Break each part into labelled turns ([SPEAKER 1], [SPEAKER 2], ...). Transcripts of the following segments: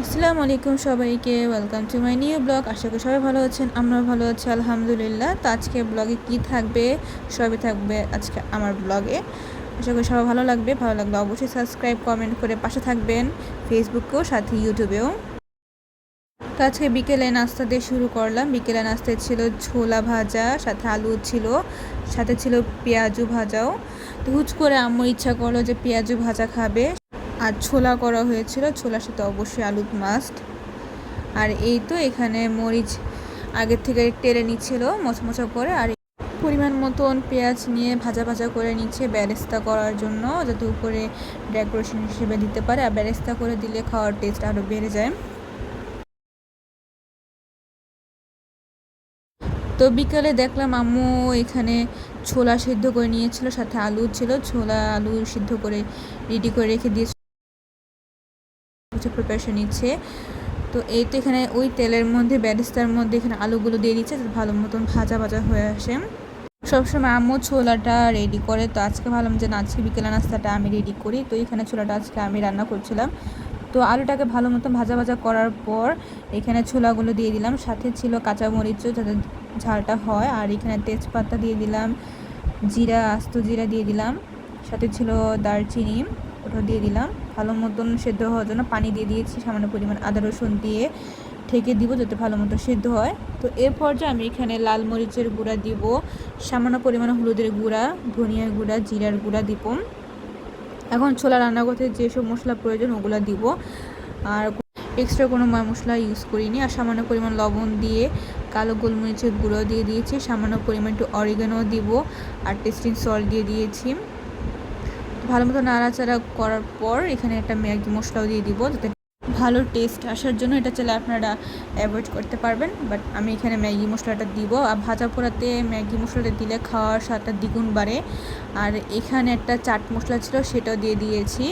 [SPEAKER 1] আসসালামু আলাইকুম সবাইকে welcome to my new blog আশা করি সবাই ভালো আছেন আমরা ভালো আছি, আলহামদুলিল্লাহ। তো আজকে ব্লগে কি থাকবে? সবই থাকবে আজকে আমার ব্লগে আশা করি সবাই ভালো লাগবে, ভালো লাগলে অবশ্যই সাবস্ক্রাইব কমেন্ট করে পাশে থাকবেন ফেসবুকেও সাথে ইউটিউবেও তো আজকে বিকেলে নাস্তা দিয়ে শুরু করলাম। বিকেলে নাস্তায় ছিল ছোলা ভাজা, সাথে আলু ছিল, সাথে ছিল পেঁয়াজু ভাজাও। তো হুচ করে আম্মুর ইচ্ছা করল যে পেঁয়াজু ভাজা খাবে। আর ছোলা করা হয়েছিল। ছোলার সাথে অবশ্যই আলু মাস্ট আর এই তো এখানে মরিচ আগের থেকে টেলে নিচ্ছিল মচমচা করে। আর পরিমাণ মতন পেঁয়াজ নিয়ে ভাজা ভাজা করে নিচ্ছে ব্যারেস্তা করার জন্য, যাতে উপরে ডেকোরেশন হিসেবে দিতে পারে। আর ব্যারেস্তা করে দিলে খাওয়ার টেস্ট আরও বেড়ে যায়। তো বিকালে দেখলাম আম্মু এখানে ছোলা সিদ্ধ করে নিয়েছিল, সাথে আলু ছিল। ছোলা আলু সিদ্ধ করে রেডি করে রেখে দিয়েছিল কিছু প্রিপারেশন নিচ্ছে। তো এই তো এখানে ওই তেলের মধ্যে, ব্যারিস্তার মধ্যে এখানে আলুগুলো দিয়ে দিচ্ছে ভালো মতন ভাজা ভাজা হয়ে আসে। সবসময় আম্মু ছোলাটা রেডি করে। তো আজকে ভাবলাম যে আজকে বিকেলে নাস্তাটা আমি রেডি করি। তো এখানে ছোলাটা আজকে আমি রান্না করছিলাম। তো আলুটাকে ভালো মতন ভাজা ভাজা করার পর এখানে ছোলাগুলো দিয়ে দিলাম। সাথে ছিল কাঁচা মরিচও যাতে ঝালটা হয়। আর এখানে তেজপাতা দিয়ে দিলাম, জিরা, আস্ত জিরা দিয়ে দিলাম। সাথে ছিল দারচিনি। ওটা দিয়ে দিলাম। ভালো মতন সেদ্ধ হওয়ার জন্য পানি দিয়ে দিয়েছি, সামান্য পরিমাণ আদা, রসুন দিয়ে ঠেকে দিব যাতে ভালো মতো সেদ্ধ হয়। তো এর পর্যায়ে আমি এখানে লাল মরিচের গুঁড়া দিব, সামান্য পরিমাণ হলুদের গুঁড়া, ধনিয়ার গুঁড়া, জিরার গুঁড়া দিব। এখন ছোলা রান্না করতে যেসব মশলা প্রয়োজন ওগুলো দিব। আর এক্সট্রা কোনো ময় মশলা ইউজ করিনি। আর সামান্য পরিমাণ লবণ দিয়ে কালো গোলমরিচের গুঁড়ো দিয়ে দিয়েছি, সামান্য পরিমাণ একটু অরিগানো দিব, আর টেস্টিং সল্ট দিয়ে দিয়েছি। ভালো মতো নাড়াচাড়া করার পর এখানে একটা ম্যাগি মশলাও দিয়ে দিব যাতে ভালো টেস্ট আসার জন্য এটা চাইলে আপনারা অ্যাভয়েড করতে পারবেন। বাট আমি এখানে ম্যাগি মশলাটা দিব। আর ভাজা পোড়াতে ম্যাগি মশলাটা দিলে খাওয়ার স্বাদটা দ্বিগুণ বাড়ে। আর এখানে একটা চাট মশলা ছিল সেটাও দিয়ে দিয়েছি।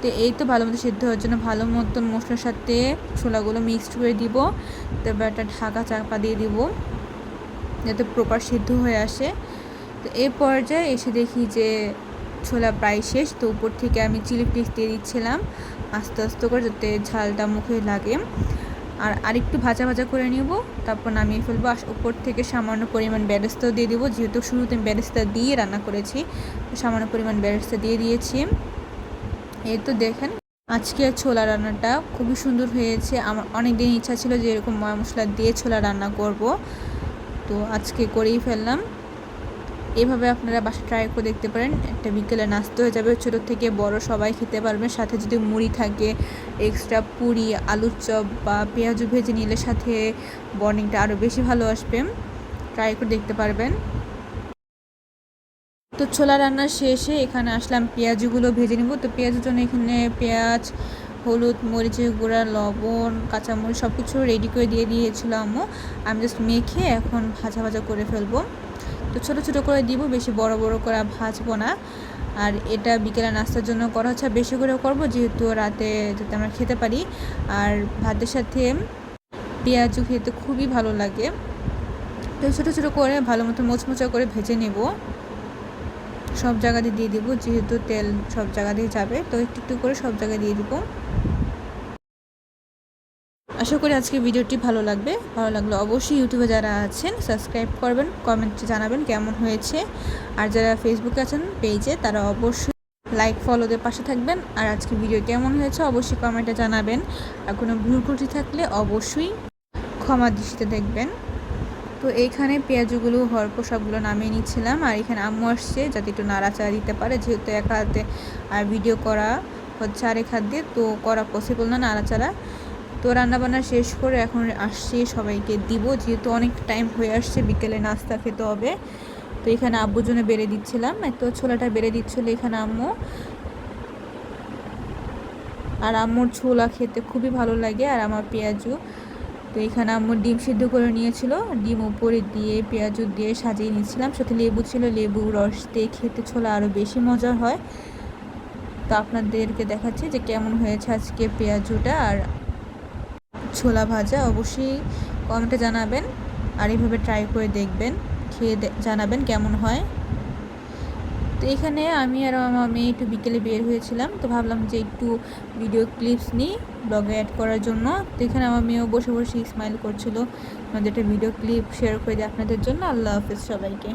[SPEAKER 1] তো এই তো ভালো মতো সিদ্ধ হওয়ার জন্য ভালো মতন মশলার সাথে ছোলাগুলো মিক্সড করে দিব। তারপর একটা ঢাকা চাপা দিয়ে দিব যাতে প্রপার সিদ্ধ হয়ে আসে। তো এই পর্যায়ে এসে দেখি যে ছোলা প্রায় শেষ, তো উপর থেকে আমি চিলি ফ্লেক্স দিয়ে দিচ্ছিলাম। আস্তে আস্তে করে যাতে ঝালটা মুখে লাগে। আর আরেকটু ভাজা ভাজা করে নিব। তারপর নামিয়ে ফেলব। আর উপর থেকে সামান্য পরিমাণ ব্যারেস্তাও দিয়ে দিব। যেহেতু শুরুতে ব্যারেস্তা দিয়ে রান্না করেছি সামান্য পরিমাণ ব্যারেস্তা দিয়ে দিয়েছি। এই তো দেখেন, আজকে ছোলা রান্নাটা খুবই সুন্দর হয়েছে। আমার অনেক দিন ইচ্ছা ছিল যে এরকম ময় মশলা দিয়ে ছোলা রান্না করব। তো আজকে করেই ফেললাম। এভাবে আপনারা বাসা ট্রাই করে দেখতে পারেন। একটা বিকেলে নাস্তা হয়ে যাবে। ছোটো থেকে বড় সবাই খেতে পারবেন সাথে যদি মুড়ি থাকে এক্সট্রা পুরি, আলুর চপ বা পেঁয়াজু ভেজে নিলে সাথে বর্নিংটা আরও বেশি ভালো আসবে। ট্রাই করে দেখতে পারবেন। তো ছোলা রান্না শেষে এখানে আসলাম পেঁয়াজগুলো ভেজে নেব। তো পেঁয়াজের জন্য এখানে পেঁয়াজ, হলুদ, মরিচের গুঁড়া, লবণ, কাঁচামরিচ সব কিছু রেডি করে দিয়ে দিয়েছিল আম্মু। আমি জাস্ট মেখে এখন ভাজা ভাজা করে ফেলব। তো ছোটো ছোটো করে দিব, বেশি বড় বড় করে ভাজবো না। আর এটা বিকেলে নাস্তার জন্য করা হচ্ছে বেশি করে করব যেহেতু রাতে যাতে আমরা খেতে পারি। আর ভাতের সাথে পেঁয়াজু খেতে খুবই ভালো লাগে। তো ছোটো ছোটো করে ভালো মতো মোচমোচা করে ভেজে নেব। সব জায়গাতে দিয়ে দিব, যেহেতু তেল সব জায়গা দিয়ে যাবে, তো একটু একটু করে সব জায়গায় দিয়ে দিব। আশা করি আজকে ভিডিওটি ভালো লাগবে। ভালো লাগলে অবশ্যই ইউটিউবে যারা আছেন, সাবস্ক্রাইব করবেন কমেন্টে জানাবেন কেমন হয়েছে। আর যারা ফেসবুকে আছেন পেজে তারা অবশ্যই লাইক ফলোদের পাশে থাকবেন। আর আজকে ভিডিও কেমন হয়েছে, অবশ্যই কমেন্টে জানাবেন। আর কোনো ভুল ত্রুটি থাকলে অবশ্যই ক্ষমা দৃষ্টিতে দেখবেন। তো এইখানে পেঁয়াজগুলো হরপ সবগুলো নামিয়ে নিচ্ছিলাম। আর এখানে আম্মু আসছে, যাতে একটু নাড়াচাড়া দিতে পারে। যেহেতু এক হাতে আর ভিডিও করা হচ্ছে আরেক হাত দিয়ে, তো করা পসিবল না নাড়াচাড়া। তো রান্নাবান্না শেষ করে এখন আসছি সবাইকে দিব, যেহেতু অনেক টাইম হয়ে আসছে, বিকেলে নাস্তা খেতে হবে। তো এখানে আব্বুর জন্য বেড়ে দিচ্ছিলাম, তো ছোলাটা বেড়ে দিচ্ছিল এখানে আম্মু। আর আম্মুর ছোলা খেতে খুবই ভালো লাগে, আর আমার পেঁয়াজু। তো এখানে আম্মুর ডিম সিদ্ধ করে নিয়েছিল, ডিম উপরে দিয়ে পেঁয়াজু দিয়ে সাজিয়ে নিয়েছিলাম। সাথে লেবু ছিল, লেবু রস দিয়ে খেতে ছোলা আরও বেশি মজা হয়। তো আপনাদেরকে দেখাচ্ছি যে কেমন হয়েছে আজকে পেঁয়াজুটা, আর ছোলা ভাজা, অবশ্যই কমেন্টে জানাবেন আর এইভাবে ট্রাই করে দেখবেন, খেয়ে জানাবেন কেমন হয়। তো এখানে আমি আর আমার মেয়ে একটু বিকেলে বের হয়েছিলাম, তো ভাবলাম যে একটু ভিডিও ক্লিপস নিই ব্লগে অ্যাড করার জন্য। তো এখানে আমার মেয়েও বসে বসে স্মাইল করছিল আমাদের একটা ভিডিও ক্লিপ শেয়ার করে দিই আপনাদের জন্য। আল্লাহ হাফিজ সবাইকে।